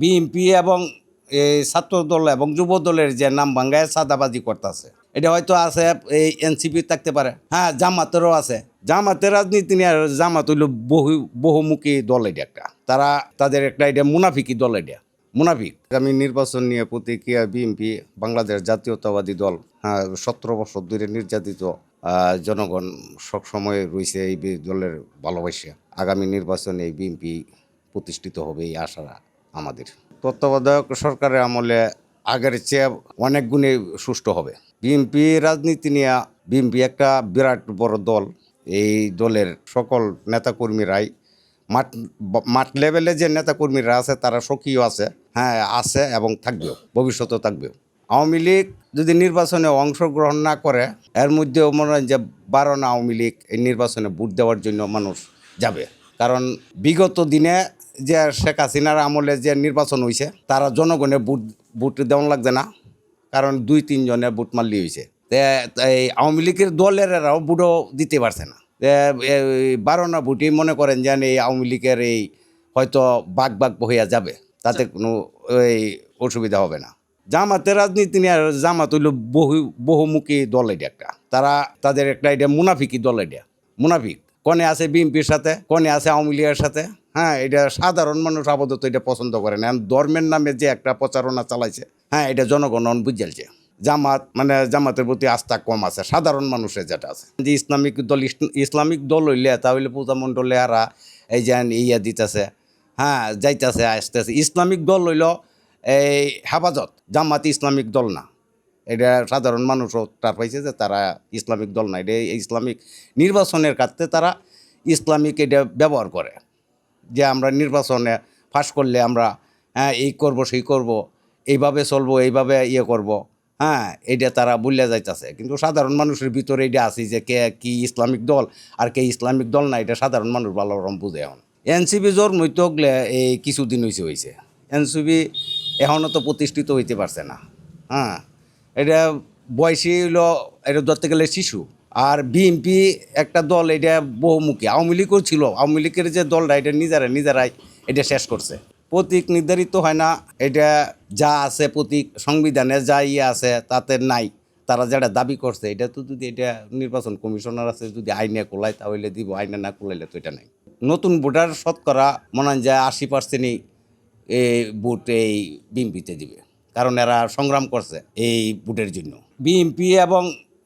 BNP এবং এই ছাত্র দল এবং যুব দলের যে নাম ভাঙ্গায় সাদাবাজি করতেছে। এটা হয়তো আছে, এই এনসিপি থাকতে পারে। হ্যাঁ জামাতেরও আছে। জামাতের রাজনীতি নিয়ে আর জামাত হইল বহু, বহুমুখী দল এটা একটা। তারা, তাদের একটা এটা মুনাফিকি দল এটা। মুনাফিক। আগামী নির্বাচন নিয়ে প্রতিক্রিয়া বিএনপি, বাংলাদেশ জাতীয়তাবাদী দল। হ্যাঁ সতেরো বছর ধরে নির্যাতিত জনগণ সবসময় রয়েছে এই দলের ভালোবাসা। আগামী নির্বাচনে বিএনপি প্রতিষ্ঠিত হবে এই আশা আমাদের। তত্ত্বাবধায়ক সরকারের আমলে আগের চেয়ে অনেক গুণে সুষ্ঠু হবে। বিএনপি রাজনীতি নিয়ে, বিএনপি একটা বিরাট বড় দল। এই দলের সকল নেতাকর্মীরাই মাঠ মাঠ লেভেলে যে নেতাকর্মীরা আছে, তারা সক্রিয় আছে। হ্যাঁ আছে এবং থাকবেও, ভবিষ্যতেও থাকবেও। আওয়ামী লীগ যদি নির্বাচনে অংশগ্রহণ না করে, এর মধ্যেও মনে হয় যে বারোনা আওয়ামী লীগ এই নির্বাচনে ভোট দেওয়ার জন্য মানুষ যাবে। কারণ বিগত দিনে যে শেখ হাসিনার আমলে যে নির্বাচন হয়েছে তারা জনগণের ভোট ভোট দেওয়া লাগছে না কারণ দুই তিনজনে ভোট মারলি হয়েছে এই আওয়ামী লীগের দলের এরাও ভোটও দিতে পারছে না। বারোনা ভোটই মনে করেন যেন এই আওয়ামী লীগের এই হয়তো বাঘ বাঘ বহিয়া যাবে তাতে কোনো এই অসুবিধা হবে না। জামাতের রাজনীতি নিয়ে জামাত হইল বহু বহুমুখী দল এটা একটা। তারা তাদের একটা এটা মুনাফিকি দল এটা মুনাফিক। কনে আছে বিএনপির সাথে, কনে আছে আওয়ামী লীগের সাথে। হ্যাঁ এটা সাধারণ মানুষ আপাতত এটা পছন্দ করে না। ধর্মের নামে যে একটা প্রচারণা চালাইছে হ্যাঁ এটা জনগণ বুঝাইছে জামাত মানে জামাতের প্রতি আস্থা কম আছে, সাধারণ মানুষের যেটা আছে। যে ইসলামিক দল, ইস- ইসলামিক দল হইলে, তাহলে পূজা মণ্ডলে আরা এই যে ইয়া দিতেছে হ্যাঁ যাইতেছে, আসতেছে। ইসলামিক দল হইল এই হেফাজত, জামাত ইসলামিক দল না। এটা সাধারণ মানুষও তার পাইছে যে তারা ইসলামিক দল না, এটা ইসলামিক নির্বাচনের ক্ষেত্রে তারা ইসলামিক এটা ব্যবহার করে। যে আমরা নির্বাচনে ফাঁস করলে আমরা হ্যাঁ এই করব, সেই করব, এইভাবে চলবো, এইভাবে ইয়ে করব হ্যাঁ এটা তারা বললে যাইতেছে। কিন্তু সাধারণ মানুষের ভিতরে এটা আছে যে কে কি ইসলামিক দল আর কে ইসলামিক দল না, এটা সাধারণ মানুষ ভালো রকম বুঝে এখন। এনসিপি জোর তো গলে এই কিছুদিন হয়েছে হয়েছে এনসিপি এখনও তো প্রতিষ্ঠিত হইতে পারছে না হ্যাঁ। এটা বয়সী হলো এটা ধরতে গেলে শিশু। আর বিএনপি একটা দল, এটা বহুমুখী। আওয়ামী লীগও ছিল। আওয়ামী লীগের যে দলটা, এটা নিজেরা নিজেরাই এটা শেষ করছে। প্রতীক নির্ধারিত হয় না। এটা যা আছে প্রতীক সংবিধানে যা ইয়ে আছে, তাতে নাই। তারা যেটা দাবি করছে, এটা তো যদি এটা নির্বাচন কমিশনার আছে, যদি আইনে কোলায়, তাহলে দিব। আইনে না কোলাইলে তো এটা নাই। নতুন ভোটার শতকরা মনে হয় যে আশি পার্সেন্টই এই ভোট এই বিএনপিতে দিবে। কারণ এরা সংগ্রাম করছে এই ভোটের জন্য। বিএনপি এবং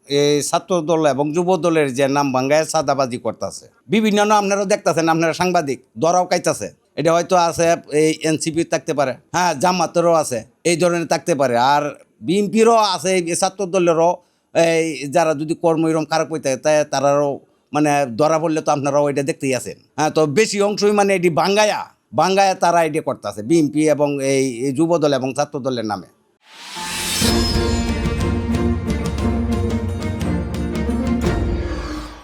এই ছাত্র দল এবং যুব দলের যে নাম ভাঙ্গায় সাদাবাজি করতেছে। বিভিন্ন নাম আপনারা দেখতেছেন, আপনারা সাংবাদিক, দরাও কাইতাছে। এটা হয়তো আছে এই এনসিপি থাকতে পারে হ্যাঁ জামাতেরও আছে, এই ধরনের থাকতে পারে। আর বিএনপিরও আছে ছাত্র দলেরও এই যারা যদি কর্ম এরকম খারাপ হইতে তাই তারারও মানে ধরা পড়লে তো আপনারাও এটা দেখতেই আছেন। হ্যাঁ তো বেশি অংশই মানে এটি বাঙ্গায়া বাঙ্গায়া তারা এটা করতেছে বিএনপি এবং এই যুবদল যুব দল এবং ছাত্রদলের নামে।